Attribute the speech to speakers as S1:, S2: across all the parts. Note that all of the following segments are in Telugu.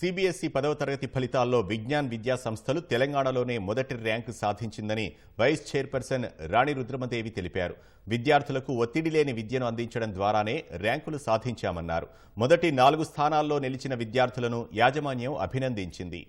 S1: సిబిఎస్ఈ పదవ తరగతి ఫలితాల్లో విజ్ఞాన్ విద్యా సంస్థలు తెలంగాణలోనే మొదటి ర్యాంకు సాధించిందని వైస్ చైర్పర్సన్ రాణి రుద్రమదేవి తెలిపారు. విద్యార్థులకు ఒత్తిడి లేని విద్యను అందించడం ద్వారానే ర్యాంకులు సాధించామన్నారు. మొదటి నాలుగు స్థానాల్లో నిలిచిన విద్యార్థులను యాజమాన్యం అభినందించింది.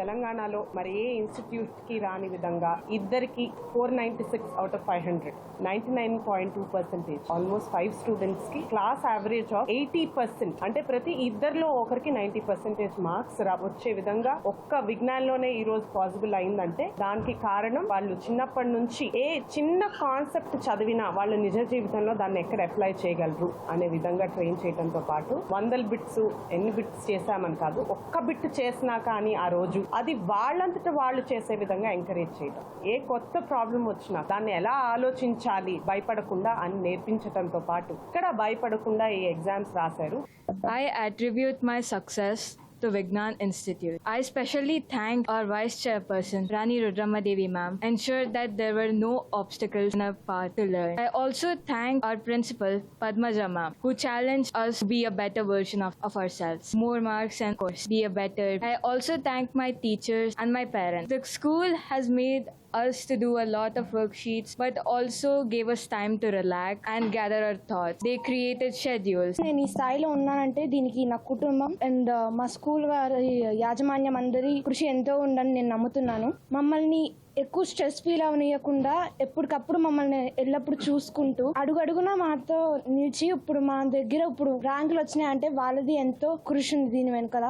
S2: తెలంగాణలో మరి ఏ ఇన్స్టిట్యూట్కి రాని విధంగా ఇద్దరికి four ninety six out of five hundred. Ninety nine point two percentage. Almost five స్టూడెంట్స్కి class average of eighty percent. అంటే ప్రతి ఇద్దరిలో ఒకరికి నైన్టీ పర్సెంటేజ్ మార్క్స్ వచ్చే విధంగా ఒక్క విజ్ఞానంలోనే ఈ రోజు పాసిబుల్ అయిందంటే దానికి కారణం వాళ్ళు చిన్నప్పటి నుంచి ఏ చిన్న కాన్సెప్ట్ చదివినా వాళ్ళు నిజ జీవితంలో దాన్ని ఎక్కడ అప్లై చేయగలరు అనే విధంగా ట్రైన్ చేయడంతో పాటు వందల బిట్స్ ఎన్ని బిట్స్ చేశామని కాదు ఒక్క బిట్ చేసినా కానీ ఆ రోజు అది వాళ్ళంతట వాళ్ళు చేసే విధంగా ఎంకరేజ్ చేయడం ఏ కొత్త ప్రాబ్లం వచ్చినా దాన్ని ఎలా ఆలోచించాలి భయపడకుండా అని నేర్పించడంతో పాటు. ఇక్కడ భయపడకుండా ఈ ఎగ్జామ్స్ రాశారు.
S3: I attribute my success to Vignan Institute. I specially thank our Vice Chairperson, Rani Rudramadevi ma'am, ensured that there were no obstacles in our path to learn. I also thank our principal, Padmaja ma'am, who challenged us to be a better version of, of ourselves. More marks and course, be a better. I also thank my teachers and my parents. The school has made us to do a lot of worksheets, but also gave us time to relax and gather our thoughts. They created schedules.
S4: నేను ఈ స్థాయిలో ఉన్నానంటే దీనికి నా కుటుంబం అండ్ uh, మా స్కూల్ వారి యాజమాన్యం అందరి కృషి ఎంతో ఉందని నేను నమ్ముతున్నాను మమ్మల్ని ఎక్కువ స్ట్రెస్ ఫీల్ అవనీయకుండా ఎప్పటికప్పుడు మమ్మల్ని ఎల్లప్పుడు చూసుకుంటూ అడుగడుగునా మాతో నిలిచి ఇప్పుడు మా దగ్గర ఇప్పుడు ర్యాంకులు వచ్చినాయి అంటే వాళ్ళది ఎంతో కృషి ఉంది దీని వెనకాల